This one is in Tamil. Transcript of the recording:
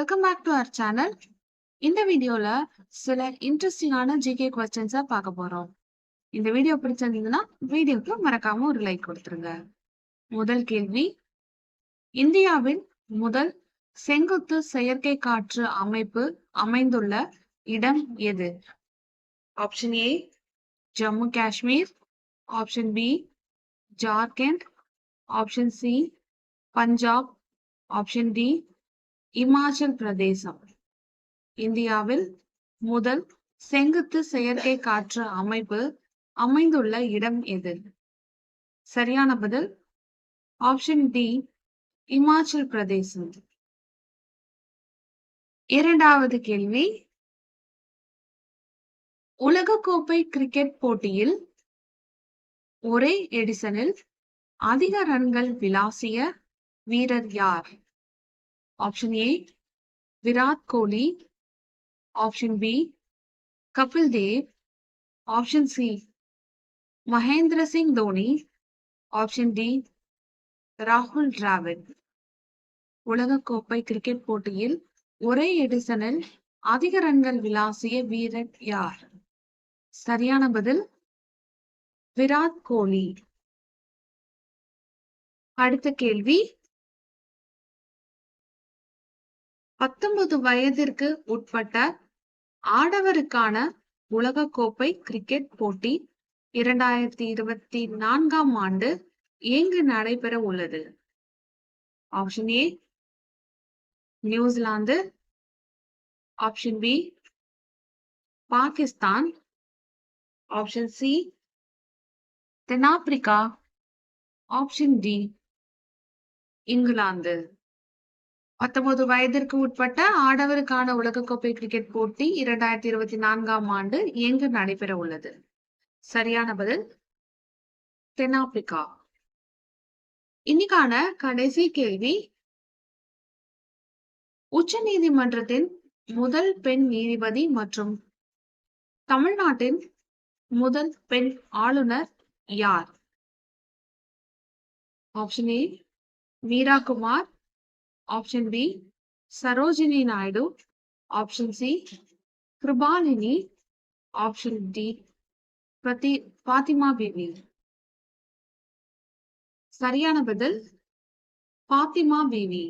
Welcome back to our channel இந்த வீடியோல சில இன்ட்ரெஸ்டிங்கான ஜிகே கொஸ்டின்ஸை பார்க்க போறோம். இந்த வீடியோ பிடிச்சிருந்ததுன்னா வீடியோக்கு மறக்காம ஒரு லைக் கொடுத்துருங்க. முதல் கேள்வி இந்தியாவின் முதல் செங்குத்து செயற்கை காற்று அமைப்பு அமைந்துள்ள இடம் எது? Option A Jammu Kashmir option B Jharkhand option C Punjab option D Himachal Pradesh. இந்தியாவில் முதல் செங்குத்து செயற்கை காற்று அமைப்பு அமைந்துள்ள இடம் எது? சரியான பதில் ஆப்ஷன் டி இமாச்சல் பிரதேசம். இரண்டாவது கேள்வி உலகக்கோப்பை கிரிக்கெட் போட்டியில் ஒரே எடிசனில் அதிக ரன்கள் விளாசிய வீரர் யார்? Option A Virat Kohli option B Kapil Dev option C Mahendra Singh Dhoni option D ராகுல் டிராவிட் உலகக்கோப்பை கிரிக்கெட் போட்டியில் ஒரே எடிசனில் அதிக ரன்கள் விளாசிய வீரர் யார்? சரியான பதில் விராட் கோலி அடுத்த கேள்வி பத்தொன்பது வயதிற்கு உட்பட்ட ஆடவருக்கான உலகக்கோப்பை கிரிக்கெட் போட்டி இரண்டாயிரத்தி இருபத்தி நான்காம் ஆண்டு எங்கு நடைபெற உள்ளது. Option A New Zealand. Option B Pakistan. Option C தென்னாப்பிரிக்கா. Option D England. பத்தொன்பது வயதிற்கு உட்பட்ட ஆடவருக்கான உலகக்கோப்பை கிரிக்கெட் போட்டி இரண்டாயிரத்தி இருபத்தி நான்காம் ஆண்டு எங்கு நடைபெற உள்ளது. சரியான பதில் தென்னாப்பிரிக்கா. இன்னைக்கான கடைசி கேள்வி உச்ச நீதிமன்றத்தின் முதல் பெண் நீதிபதி மற்றும் தமிழ்நாட்டின் முதல் பெண் ஆளுநர் யார்? Option A Meira Kumar option B Sarojini Naidu option C Kripalani option D பிரதி பாத்திமா பிபி சரியான பதில் பாத்திமா பிவி